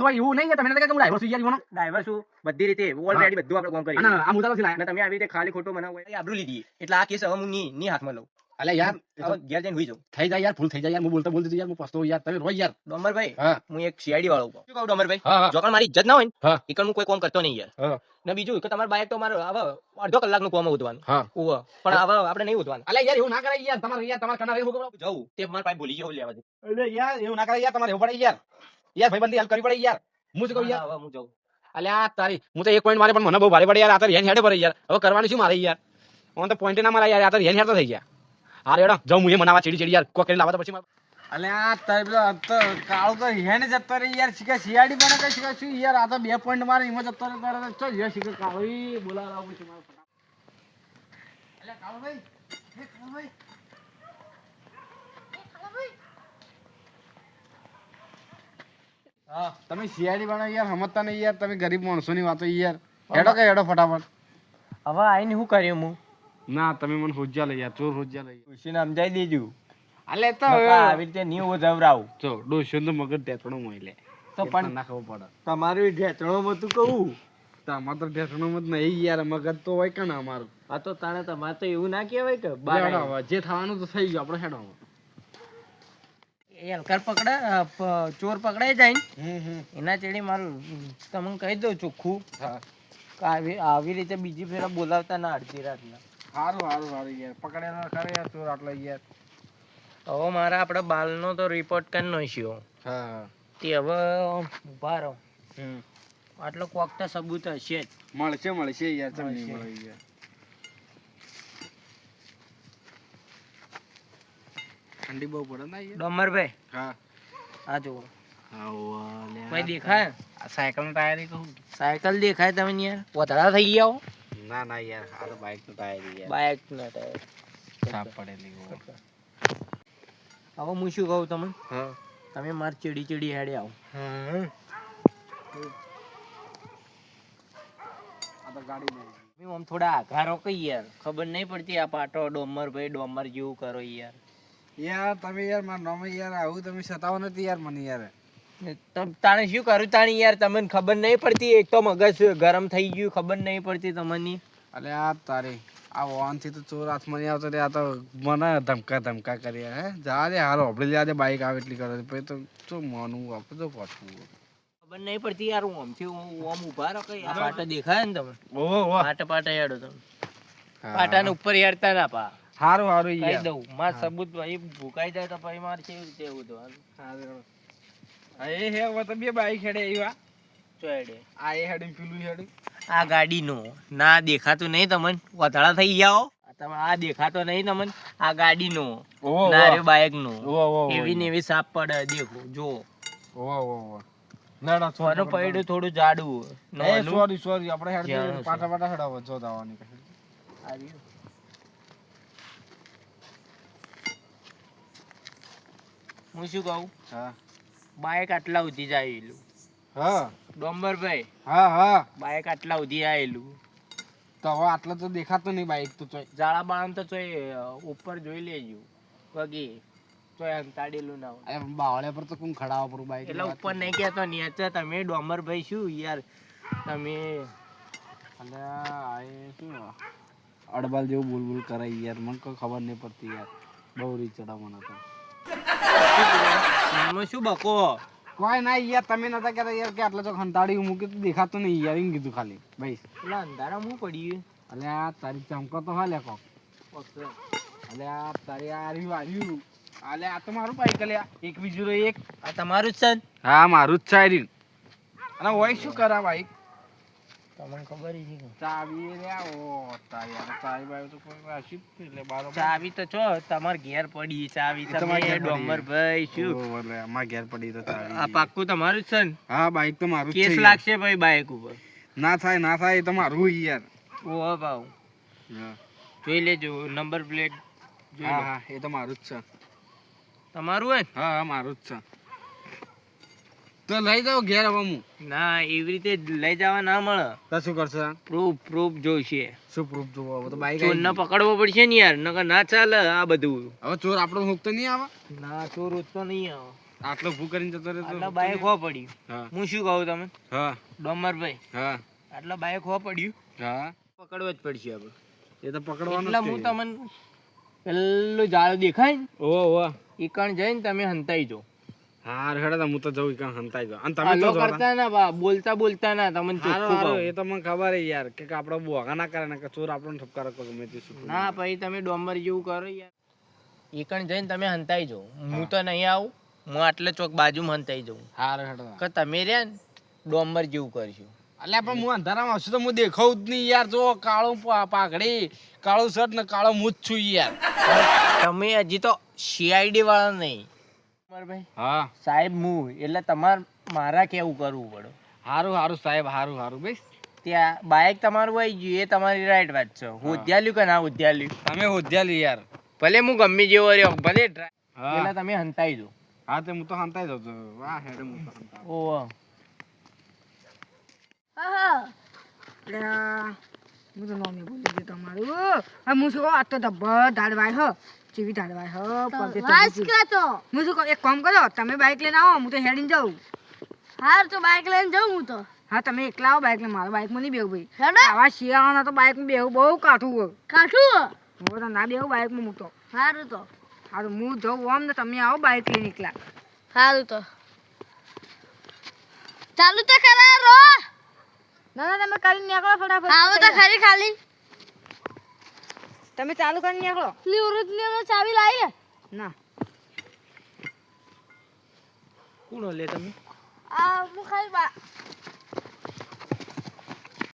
છો એવું નહીં કે હું છું યાર જીવોનો. ડ્રાઈવર શું બધી રીતે ઓલરેડી બધું આપણે કામ કરીએ. અને આ મુદ્દા નથી લાયા. તમે આવી રીતે ખાલી ખોટો બનાવો આબરૂ લીધી એટલે આ કેસ હવે હું ની ની હાથમાં લઉં. અલ્યા યાર ઘેર જઈને હુઈ જાઉં. થઈ જાય યાર ભૂલ થઈ જાય યાર હું બોલતો બોલતો યાર હું પછતો યાર તમે રોજ યાર. ડોમરભાઈ હા. હું એક સીઆઈડી વાળો છું. કહું ડોમરભાઈ? હા હા. જો મારી ઇજ્જત ના હોય ને હા. હું કોઈ કોમ કરતો નહીં યાર. હા. ને બીજું કે તમારે બાઈક તો મારે હવે અડધો કલાકનું નું કોમ હા. ઉવ્વ. પણ હવે આપણે નહીં ઉધવાનું. અલ્યા યાર એવું ના કરાય યાર તમારે યાર તમારે કના કરો જવું તે મારા પાસે ભૂલી ગયો લેવા દે અરે યાર એવું ના કરાય યાર તમારે એવું પડે યાર. યાર ભાઈબંધી હાલ કરવી પડે યાર. હું શું કહું યાર? હવે હું જાઉં. અલ્યા તારી હું તો એક પોઈન્ટ મારે પણ મને બહુ ભારે પડે યાર. આ તો હેડે પડે યાર. હવે કરવાનું શું મારે યાર? હું તો પોઈન્ટ ના મારા યાર. આ તો હેડ તો થઈ ગયા. હારે એડો જાઉં હું એ મનાવા ચીડી ચીડી યાર. કોક કરી લાવવા તો પછી મારે. અલે આ તારે પેલો તો કાળો તો હેને જતો રે યાર. શીખે સિયાડી બને કઈ શીખે. છું યાર આ તો બે પોઈન્ટ મારે એમાં જતો રે તારે તો. ચો જે શીખે કાળો. બોલાવા પછી મારે ફટાફટ. અલે કાળો ભાઈ હે કાળો ભાઈ તમે શિયાળી બનાવી યાર સમજતા નહીં યાર તમે ગરીબ માણસોની વાતો યાર. હેડો કે હેડો ફટાફટ. હવે આઈને શું કર્યું હું ના તમે મને હોજ્જા લઈ યાર ચોર હોજ્યા લઈ ખુશીને સમજાઈ દેજો. અલે તો આવી રીતે નહીં હું જવરાવું જો ડોસ્યો તો મગજ ટેટણો મોઈ લે. તો પણ ના ખબર પડે. તમારું ઢેચણોમાં તું કહું. તમાર તો ટેટણો મત નહીં યાર મગજ તો હોય કે ના અમારું. આ તો તાણે તમારે તો એવું ના કહેવાય કે બાર. જે થવાનું તો થઈ ગયું આપણે હેડો હલકાર પકડા ચોર પકડાઈ જાય એના ચેડી મારું તમને કહી દઉં ચોખ્ખું આવી આવી રીતે બીજી ફેરા બોલાવતા ના અડધી રાતના. સારું સારું સારું યાર. પકડેલા ખરે યાર ચોર આટલા યાર. હવે મારે આપણે બાલનો તો રિપોર્ટ કરી નાખ્યો. હા. તે હવે ઊભા રહો. આટલો કોક તો સબૂત હશે જ. મળશે મળશે યાર તમને મળે યાર ઠંડી બહુ પડે ને યાર. ડોમરભાઈ હા. આ જુઓ. હા કોઈ દેખાય? આ સાયકલનું ટાયર કહું સાયકલ દેખાય તમે યાર? વધારા થઈ ગયા હો. ના ના યાર આ તો બાઇકનું ટાયર યાર. બાઇકનું ટાયર. સાફ પડેલી હવે હું શું કહું તમે હા. તમે માર ચીડી ચીડી હેડે આવો. હા. આ તો ગાડી નહીં આમ થોડા આઘારો કઈ યાર. ખબર નહીં પડતી આ પાટો ડોમર ભાઈ ડોમર જેવું કરો યાર. યાર તમે યાર મારા નામે યાર આવું તમે સતાવો નથી યાર મને યાર. તાણે શું કરું તાણે યાર? તમને ખબર નહીં પડતી એક તો મગજ ગરમ થઈ ગયું ખબર નહીં પડતી તમને. અલે આ તારે આ વાહનથી તો ચોર હાથમાં નહીં આવતો આ તો મને ધમકા ધમકા કરી હે? જા રે હાલ હોબળી જા દે બાઈક આવે એટલી કરે પછી તો શું માનવું આપણે તો પાછું. ખબર નહીં પડતી યાર હું આમથી હું આમ ઊભા રહો કઈ આ પાટો દેખાય ને તમે ઓહો પાટા પાટા હેડો તમે. પાટાને ઉપર હેડતા ના પા. હારું હારું કહી યાર. દઉં માર સબૂત ભાઈ ભૂકાઈ જાય તો પછી મારે કેવી રીતે એવું થવાનું હારું. હા, એ હે હવે તો બે બાઈક હેડે એવા. ચોડે આ એ હેડે પેલું હેડે. આ ગાડીનું. ના દેખાતું નહીં તમને? વધારા થઈ જાઓ તમે આ દેખાતો નહીં તમને? આ ગાડી નો ના રે ઓહો એવી ને એવી સાપ પડે દેખો જો ઓ ઓ ઓ ના ના સોનું પૈડું થોડું જાડું. સોરી સોરી આપણે હેડ પાટા પાટા હેડાવો જો દાવાની આ રહ્યું. હું શું કહું? હા. બાઇક આટલા ઉધી જાયેલું હા. ડોમ્બરભાઈ હા હા. બાઇક આટલા ઉધી આયેલું તો હવે આટલા તો દેખાતો નહીં બાઈક તો ચોય. જાળા બાળા તો ચોય ઉપર જોઈ લેજો. વગી ચોય અંતાડેલું ના હોય. અરે બાવળે પર તો કોણ ખડાવા પર બાઈક એટલે ઉપર નહીં કહેતો નીચે તમે ડોમરભાઈ શું યાર? તમે અલ્યા આ શું અડબાલ જેવું બોલ બોલ કરાય યાર. મને કોઈ ખબર નહીં પડતી યાર. બહુ રીત ચડા મને તો એમાં શું બકો? કોઈ ના યાર તમે નતા કહેતા યાર કે આટલા તો ખંતાડી મૂકી તો દેખાતો નહીં યાર એમ કીધું ખાલી. ભાઈ. એટલે અંધારા હું અલે અલ્યા તારી ચમકો તો હાલે અલ્યા તારી આ રહ્યું આ રહ્યું અલ્યા આ તો મારું બાઈક અલ્યા એક બીજું એક. આ તમારું જ છે? હા મારું જ છે આ અને હોય શું કરા બાઈક તમને ખબર છે. ચાવી તો ચાવી બાવી તો કોઈ રાશી એટલે બારો ચાવી તો છો તમાર ઘેર પડી ચાવી તમે ઘેર ભાઈ શું? એટલે અમારા ઘેર પડી તો ચાવી. આ પાક્કું તમારું જ છે ને? હા બાઈક તો મારું જ છે કેસ લાગશે ભાઈ બાઈક ઉપર? ના થાય ના થાય એ તો મારું યાર. ઓહો ભાવ. હા. જોઈ લેજો નંબર પ્લેટ લો. હા એ તો મારું જ છે. તમારું હોય હા હા મારું જ છે. તો લઈ જાઓ ઘેર હવે હું. ના એવી રીતે લઈ જવા ના મળે. તો શું કરશે? પ્રૂફ પ્રૂફ જોઈશે. શું પ્રૂફ જોવો? હવે તો બાઈક ચોરને પકડવો પડશે ને યાર નકર ના ચાલે આ બધું. હવે ચોર આપણો હુક તો નહીં આવે? ના ચોર તો નહીં આવે. આટલો ભૂ કરીને જતો રહે આટલો બાઈક હો પડ્યું. હા. શું કહું તમને? હા. ડોમરભાઈ. હા. આટલો બાઈક હો પડ્યું. હા. પકડવા જ પડશે હવે. એ તો પકડવાનું એટલે હું તમને પેલું જાળ દેખાય ને? ઓ ઓ એ કણ જઈને તમે હંતાઈ જો હાર હેડે હું તો જઉં કાં હંતાઈ જાઉં અને તમે તો કરતા ના બા બોલતા બોલતા ના તમને ચોખ્ખું એ તો મને ખબર હે યાર કે આપણો બોગા ના કરે ને કે ચોર આપણો ઠપકાર કરો ગમે તે શું ના ભાઈ તમે ડોમર જેવું કરો યાર. એકણ જઈને તમે હંતાઈ જો હું તો નહીં આવું હું આટલે ચોક બાજુમાં હંતાઈ જાઉં. હાર હેડે કે તમે રહ્યા ને ડોમર જેવું કરશો. એટલે પણ હું અંધારામાં આવશું તો હું દેખાવું જ નહીં યાર. જો કાળું પા- પાઘડી કાળું શર્ટ ને કાળો મૂછ છું યાર. તમે હજી તો સીઆઈડી વાળા નહીં. ડોમરભાઈ હા. સાહેબ હું એટલે તમારે મારા કેવું કરવું પડે? હારું હારું સાહેબ હારું હારું. ભાઈ ત્યાં બાઇક તમારું આવી ગયું એ તમારી રાઈટ વાત છે. ઉદ્યાલ્યું કે ના ઉદ્યાલ્યું? તમે હોદ્યાલી યાર. ભલે હું ગમે જેવો રહ્યો ભલે હા. એટલે તમે હંતાઈ દો. હા તે હું તો હંતાઈ દઉં છું. વાહ હેડે હું તો હંતાઈ ઓહ હું તો નોમી બોલી દે તમારું. હું શું કહું આ તો ધબ્બા ધાડવાય હ. જેવી ધાડવાય હો પગે તો હું શું એક કામ કરો તમે બાઇક લઈને આવો હું તો હેડીને જાઉં. હાર તો બાઇક લઈને જાઉં હું તો. હા તમે એકલા આવો બાઇક લઈને મારા બાઇકમાં નહીં બેવું ભાઈ. આવા શિયાળાના તો બાઇકમાં બેવું બહુ કાઠું હોય. કાઠું હું તો ના બેવું બાઇકમાં મૂકતો સારું તો. હારું હું જાઉં આમ ને તમે આવો બાઇક લઈને એકલા. સારું તો. ચાલુ તો કરા રો. ના ના તમે કરીને નીકળો ફટાફટ. આવો તો ખરી ખાલી. તમે ચાલુ કરી નીકળો. ની ઓરિજિનલ ચાવી લાવી ના. કોણ લે તમે? આ હું ખાલી બા